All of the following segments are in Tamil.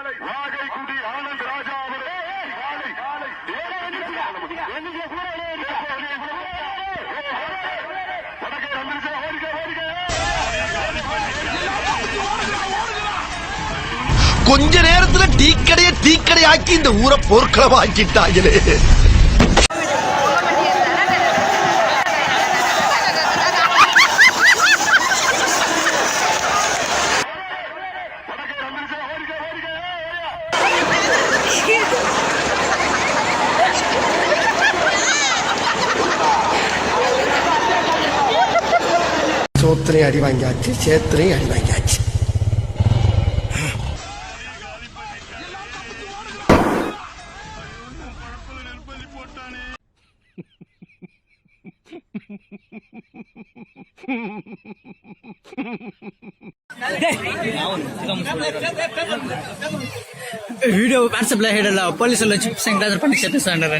வாகைக்குடி ஆனந்த் ராஜா ஓடிக்க கொஞ்ச நேரத்துல டீக்கடைய டீக்கடை ஆக்கி இந்த ஊரை போர்க்களமா சோத்திரையும் அடி வாங்கியாச்சு சேத்திரையும் அடி வாங்கியாச்சு వీడియో వాట్సాప్ లో హెడ్ పోలీసులు వచ్చి సంక్రాంతి పండుగ చెప్పిస్తాండారు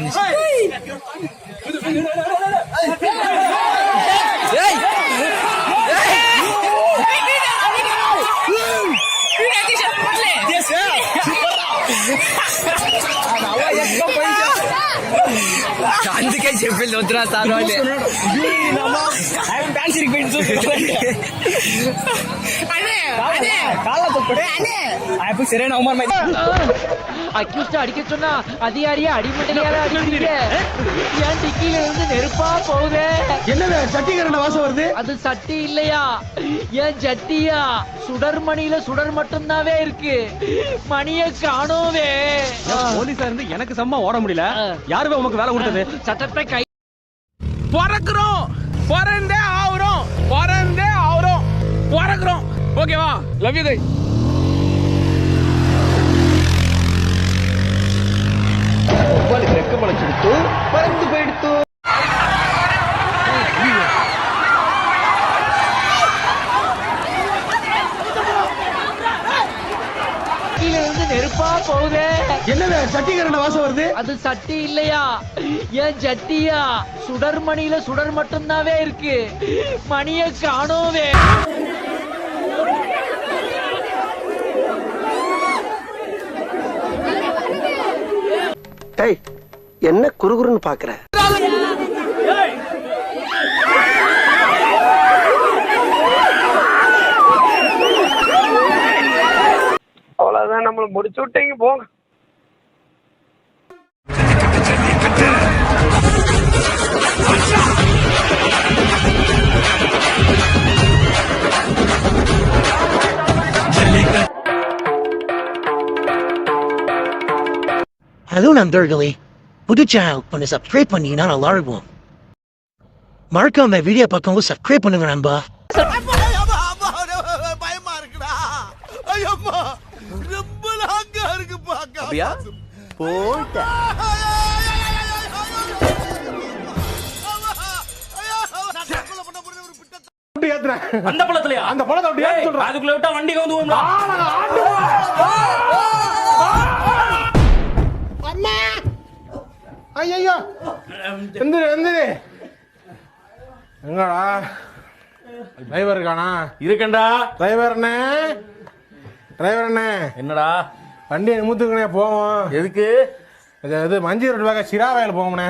అందుకే చెప్పింది వద్దురా సార్ వాళ్ళే ఆయనకు సరైన అవమానం அக்யூஸ்ட் அடிக்க சொன்னா அதிகாரியே அடிமட்டையால அடிக்கிறீங்க ஏன் டிக்கில இருந்து நெருப்பா போகுதே என்னது சட்டிகரண்ட வாசம் வருது அது சட்டி இல்லையா ஏன் ஜட்டியா சுடர்மணியில சுடர் மட்டும்தாவே இருக்கு. மணிய காணோவே போலீஸா இருந்து எனக்கு செம்ம ஓட முடியல. யாருமே உமக்கு வேலை கொடுத்தது? சட்டத்தை கை பிறக்கிறோம். பிறந்தே ஆகுறோம். பிறந்தே ஆகுறோம். பிறக்கிறோம். ஓகேவா லவ் யூ டிக்கில இருந்து நெருப்பா போகுதே. என்னது சட்டிகரண்ட வாசம் வருது? அது சட்டி இல்லையா? ஏன் ஜட்டியா? சுடர்மணியில சுடர் மட்டும்தாவே இருக்கு. மணிய காணோவே என்ன குறுகுறுன்னு பாக்குற? நம்மள முடிச்சு விட்டீங்க போங்க. ஹலோ நண்பர்களே புது சேனல் பண்ண சப்ஸ்கிரைப் பண்ணீங்கன்னா நல்லா இருக்கும் மறக்காம வீடியோ பக்கம் சப்ஸ்கிரைப் பண்ணுங்க நண்பா. ரொம்ப லாங்கா இருக்கு பாக்க அப்படியா போட்ட ஏத்துறேன் அந்த பழத்துலயா அந்த பழத்தை அப்படி ஏத்த சொல்றேன் அதுக்குள்ள விட்டா வண்டி கவுந்து ஐயோ எந்திரு எந்திரு எங்கடா டிரைவர் இருக்கானா இருக்கண்டா டிரைவர் அண்ணே டிரைவர் அண்ணே. என்னடா? வண்டியை நிமித்துக்கணே போவோம். எதுக்கு? இது இது மஞ்சி ரோடு வேக சிரா வயல் போவோம்ண்ணே.